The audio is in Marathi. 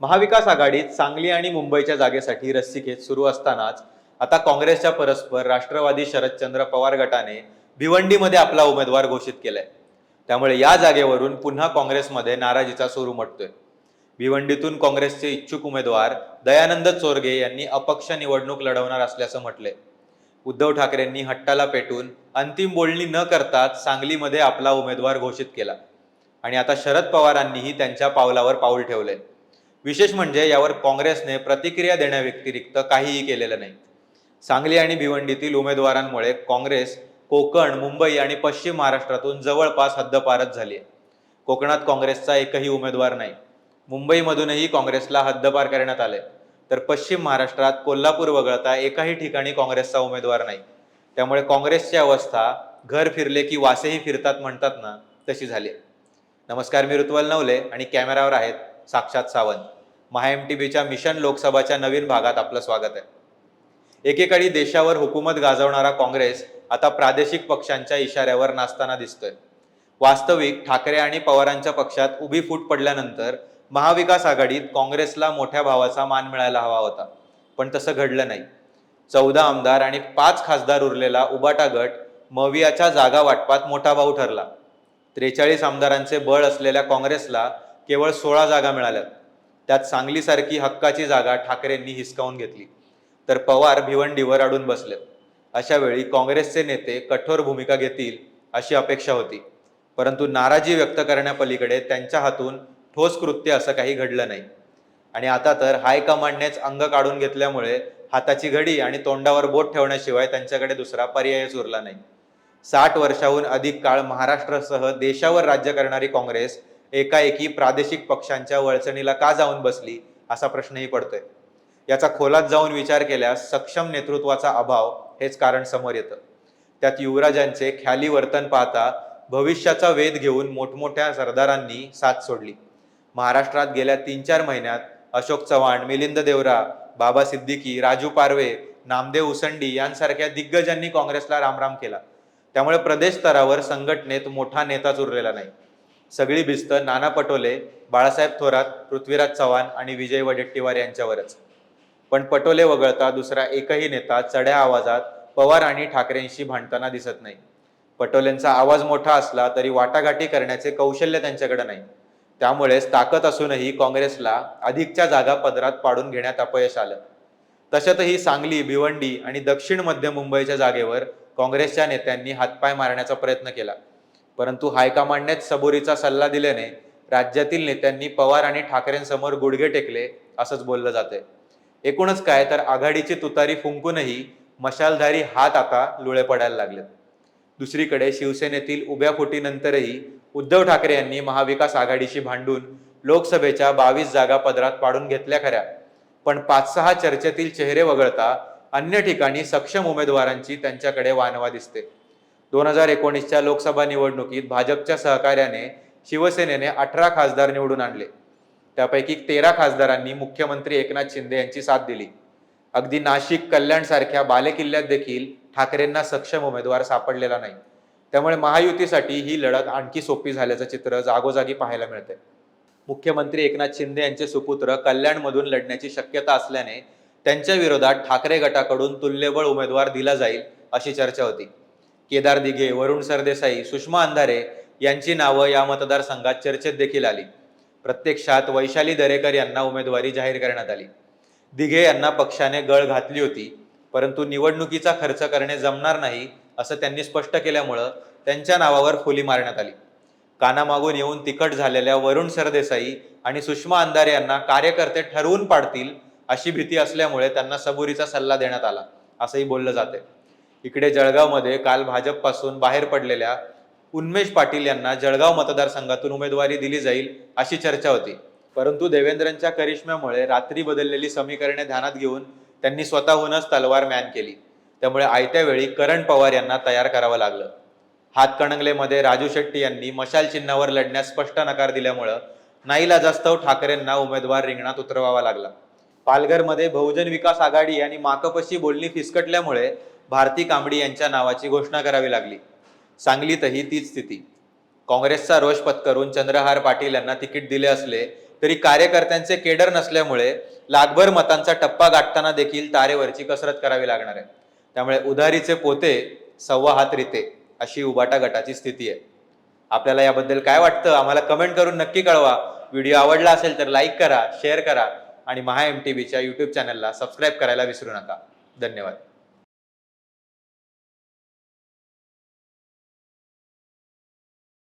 महाविकास आघाडीत सांगली आणि मुंबईच्या जागेसाठी रस्सीखेच सुरू असतानाच आता काँग्रेसच्या परस्पर राष्ट्रवादी शरदचंद्र पवार गटाने भिवंडीमध्ये आपला उमेदवार घोषित केलाय. त्यामुळे या जागेवरून पुन्हा काँग्रेसमध्ये नाराजीचा सूर उमटतोय. भिवंडीतून काँग्रेसचे इच्छुक उमेदवार दयानंद चोरगे यांनी अपक्ष निवडणूक लढवणार असल्याचं म्हटलंय. उद्धव ठाकरेंनी हट्टाला पेटून अंतिम बोलणी न करताच सांगलीमध्ये आपला उमेदवार घोषित केला. आणि आता शरद पवारांनीही त्यांच्या पावलावर पाऊल ठेवलंय. विशेष म्हणजे यावर काँग्रेसने प्रतिक्रिया देण्याव्यतिरिक्त काहीही केलेलं नाही. सांगली आणि भिवंडीतील उमेदवारांमुळे काँग्रेस कोकण मुंबई आणि पश्चिम महाराष्ट्रातून जवळपास हद्दपारच झाली आहे. कोकणात काँग्रेसचा एकही उमेदवार नाही. मुंबईमधूनही काँग्रेसला हद्दपार करण्यात आले तर पश्चिम महाराष्ट्रात कोल्हापूर वगळता एकाही ठिकाणी काँग्रेसचा उमेदवार नाही. त्यामुळे काँग्रेसची अवस्था घर फिरले की वासेही फिरतात म्हणतात ना तशी झाली नमस्कार मी ऋतुवल नवले आणि कॅमेरावर आहेत साक्षात सावंत. महा एम टी बीच्या मिशन लोकसभाच्या नवीन भागात आपलं स्वागत आहे. एकेकाळी देशावर हुकूमत गाजवणारा काँग्रेस आता प्रादेशिक पक्षांच्या इशाऱ्यावर नाचताना दिसतोय. वास्तविक ठाकरे आणि पवारांच्या पक्षात उभी फूट पडल्यानंतर महाविकास आघाडीत काँग्रेसला मोठ्या भावाचा मान मिळायला हवा होता. पण तसं घडलं नाही. चौदा आमदार आणि पाच खासदार उरलेला उबाटा गट मवियाच्या जागा वाटपात मोठा भाऊ ठरला. त्रेचाळीस आमदारांचे बळ असलेल्या काँग्रेसला केवळ सोळा जागा मिळाल्यात. त्यात सांगलीसारखी हक्काची जागा ठाकरेंनी हिसकावून घेतली. तर पवार भिवंडीवर अडून बसलेत. अशा वेळी काँग्रेसचे नेते कठोर भूमिका घेतील अशी अपेक्षा होती. परंतु नाराजी व्यक्त करण्यापलीकडे त्यांच्या हातून ठोस कृत्य असं काही घडलं नाही. आणि आता तर हायकमांडनेच अंग काढून घेतल्यामुळे हाताची घडी आणि तोंडावर बोट ठेवण्याशिवाय त्यांच्याकडे दुसरा पर्यायच उरला नाही. साठ वर्षाहून अधिक काळ महाराष्ट्रासह देशावर राज्य करणारी काँग्रेस एकाएकी प्रादेशिक पक्षांच्या वळचणीला का जाऊन बसली असा प्रश्नही पडतोय. याचा खोलात जाऊन विचार केल्यास सक्षम नेतृत्वाचा अभाव हेच कारण समोर येतं. त्यात युवराजांचे ख्याली वर्तन पाहता भविष्याचा वेध घेऊन मोठमोठ्या सरदारांनी साथ सोडली. महाराष्ट्रात गेल्या तीन चार महिन्यात अशोक चव्हाण मिलिंद देवरा बाबा सिद्दीकी राजू पारवे नामदेव उसंडी यांसारख्या दिग्गजांनी काँग्रेसला रामराम केला. त्यामुळे प्रदेश स्तरावर संघटनेत मोठा नेताच उरलेला नाही. सगळी भिस्त नाना पटोले बाळासाहेब थोरात पृथ्वीराज चव्हाण आणि विजय वडेट्टीवार यांच्यावरच. पण पटोले वगळता दुसरा एकही नेता चढ्या आवाजात पवार आणि ठाकरेंशी भांडताना दिसत नाही. पटोलेंचा आवाज मोठा असला तरी वाटाघाटी करण्याचे कौशल्य त्यांच्याकडे नाही. त्यामुळेच ताकद असूनही काँग्रेसला अधिकच्या जागा पदरात पाडून घेण्यात अपयश आलं. तशातही सांगली भिवंडी आणि दक्षिण मध्य मुंबईच्या जागेवर काँग्रेसच्या नेत्यांनी हातपाय मारण्याचा प्रयत्न केला. परंतु हायकमांडनेच सबुरीचा सल्ला दिल्याने राज्यातील नेत्यांनी पवार आणि ठाकरेंसमोर गुडघे टेकले असंच बोललं जाते एकूणच काय तर आघाडीची तुतारी फुंकूनही मशालधारी हात आता लुळे पडायला लागलेत. दुसरीकडे शिवसेनेतील उभ्या फुटीनंतरही उद्धव ठाकरे यांनी महाविकास आघाडीशी भांडून लोकसभेच्या बावीस जागा पदरात पाडून घेतल्या खऱ्या. पण पाच सहा चर्चेतील चेहरे वगळता अन्य ठिकाणी सक्षम उमेदवारांची त्यांच्याकडे वानवा दिसते. दोन हजार एकोणीसच्या लोकसभा निवडणुकीत भाजपच्या सहकार्याने शिवसेनेने अठरा खासदार निवडून आणले. त्यापैकी तेरा खासदारांनी मुख्यमंत्री एकनाथ शिंदे यांची साथ दिली. अगदी नाशिक कल्याण सारख्या बालेकिल्ल्यात देखील ठाकरेंना सक्षम उमेदवार सापडलेला नाही. त्यामुळे महायुतीसाठी ही लढत आणखी सोपी झाल्याचं चित्र जागोजागी पाहायला मिळते मुख्यमंत्री एकनाथ शिंदे यांचे सुपुत्र कल्याणमधून लढण्याची शक्यता असल्याने त्यांच्या विरोधात ठाकरे गटाकडून तुल्यबळ उमेदवार दिला जाईल अशी चर्चा होती. केदार दिघे वरुण सरदेसाई सुषमा अंधारे यांची नावं या मतदारसंघात चर्चेत देखील आली. प्रत्यक्षात वैशाली दरेकर यांना उमेदवारी जाहीर करण्यात आली. दिघे यांना पक्षाने गळ घातली होती परंतु निवडणुकीचा खर्च करणे जमणार नाही असं त्यांनी स्पष्ट केल्यामुळं त्यांच्या नावावर फुली मारण्यात आली. कानामागून येऊन तिखट झालेल्या वरुण सरदेसाई आणि सुषमा अंधारे यांना कार्यकर्ते ठरवून पाडतील अशी भीती असल्यामुळे त्यांना सबुरीचा सल्ला देण्यात आला असंही बोललं जाते इकडे जळगावमध्ये काल भाजपपासून बाहेर पडलेल्या उन्मेष पाटील यांना जळगाव मतदारसंघातून उमेदवारी दिली जाईल अशी चर्चा होती. परंतु देवेंद्रांच्या करिश्म्यामुळे रात्री बदललेली समीकरणे ध्यानात घेऊन त्यांनी स्वतःहूनच तलवार मॅन केली. त्यामुळे आयत्या वेळी करण पवार यांना तयार करावं लागलं. हातकणंगलेमध्ये राजू शेट्टी यांनी मशाल चिन्हावर लढण्यास स्पष्ट नकार दिल्यामुळं नाईलाजास्तव ठाकरेंना उमेदवार रिंगणात उतरवावा लागला. पालघरमध्ये बहुजन विकास आघाडी आणि माकपशी बोलणी फिसकटल्यामुळे भारती कांबडी यांच्या नावाची घोषणा करावी लागली. सांगलीतही तीच स्थिती. काँग्रेसचा रोष पत्करून चंद्रहार पाटील यांना तिकीट दिले असले तरी कार्यकर्त्यांचे केडर नसल्यामुळे लाखभर मतांचा टप्पा गाठताना देखील तारेवरची कसरत करावी लागणार आहे. त्यामुळे उधारीचे पोते सव्वा हात रिते अशी उबाटा गटाची स्थिती आहे. आपल्याला याबद्दल काय वाटतं? आम्हाला कमेंट करून नक्की कळवा. व्हिडिओ आवडला असेल तर लाईक करा शेअर करा आणि महा एम टी व्हीच्या यूट्यूब चॅनलला सबस्क्राईब करायला विसरू नका. धन्यवाद.